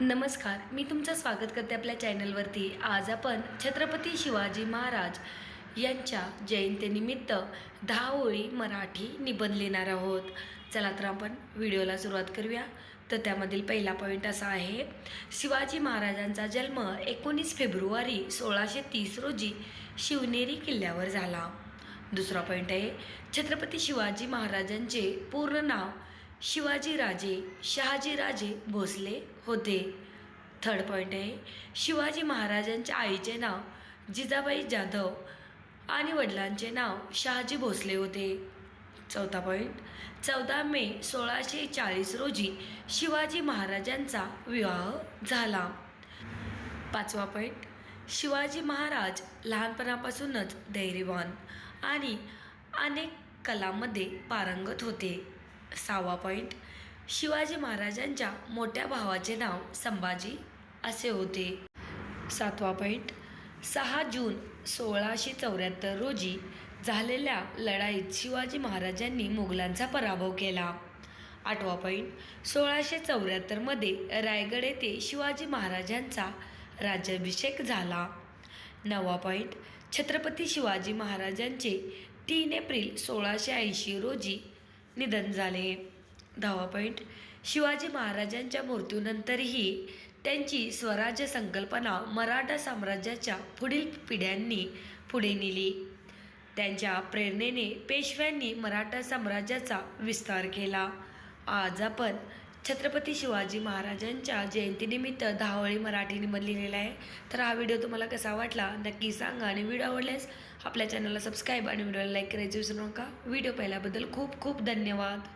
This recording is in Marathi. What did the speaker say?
नमस्कार मी तुमचं स्वागत करते आपल्या चॅनलवरती. आज आपण छत्रपती शिवाजी महाराज यांच्या जयंतीनिमित्त दहा ओळी मराठी निबंध लिहिणार आहोत. चला तर आपण व्हिडिओला सुरुवात करूया. तर त्यामधील पहिला पॉईंट असा आहे शिवाजी महाराजांचा जन्म एकोणीस फेब्रुवारी सोळाशे तीस रोजी शिवनेरी किल्ल्यावर झाला. दुसरा पॉईंट आहे छत्रपती शिवाजी महाराजांचे पूर्ण नाव शिवाजीराजे शहाजीराजे भोसले होते. थर्ड पॉईंट आहे शिवाजी महाराजांच्या आईचे नाव जिजाबाई जाधव आणि वडिलांचे नाव शहाजी भोसले होते. चौथा पॉईंट चौदा मे सोळाशे चाळीस रोजी शिवाजी महाराजांचा विवाह झाला. पाचवा पॉईंट शिवाजी महाराज लहानपणापासूनच धैर्यवान आणि अनेक कलांमध्ये पारंगत होते. सहावा पॉईंट शिवाजी महाराजांच्या मोठ्या भावाचे नाव संभाजी असे होते. सातवा पॉईंट सहा जून सोळाशे चौऱ्याहत्तर रोजी झालेल्या लढाईत शिवाजी महाराजांनी मुघलांचा पराभव केला. आठवा पॉईंट सोळाशे चौऱ्याहत्तरमध्ये रायगड येथे शिवाजी महाराजांचा राज्याभिषेक झाला. नववा पॉईंट छत्रपती शिवाजी महाराजांचे तीन एप्रिल सोळाशे ऐंशी रोजी निधन झाले. दहावा पॉईंट शिवाजी महाराजांच्या मृत्यूनंतरही त्यांची स्वराज्य संकल्पना मराठा साम्राज्याच्या पुढील पिढ्यांनी पुढे नेली. त्यांच्या प्रेरणेने पेशव्यांनी मराठा साम्राज्याचा विस्तार केला. आज आपण छत्रपती शिवाजी महाराजांच्या जयंतीनिमित्त दहावळी मराठी निबंध लिहिलेला आहे. तर हा व्हिडिओ तुम्हाला कसा वाटला नक्की सांगा. आणि व्हिडिओ आवडल्यास आपल्या चॅनलला सबस्क्राईब आणि व्हिडिओला लाईक करायचे विसरू नका. व्हिडिओ पाहिल्याबद्दल खूप खूप धन्यवाद.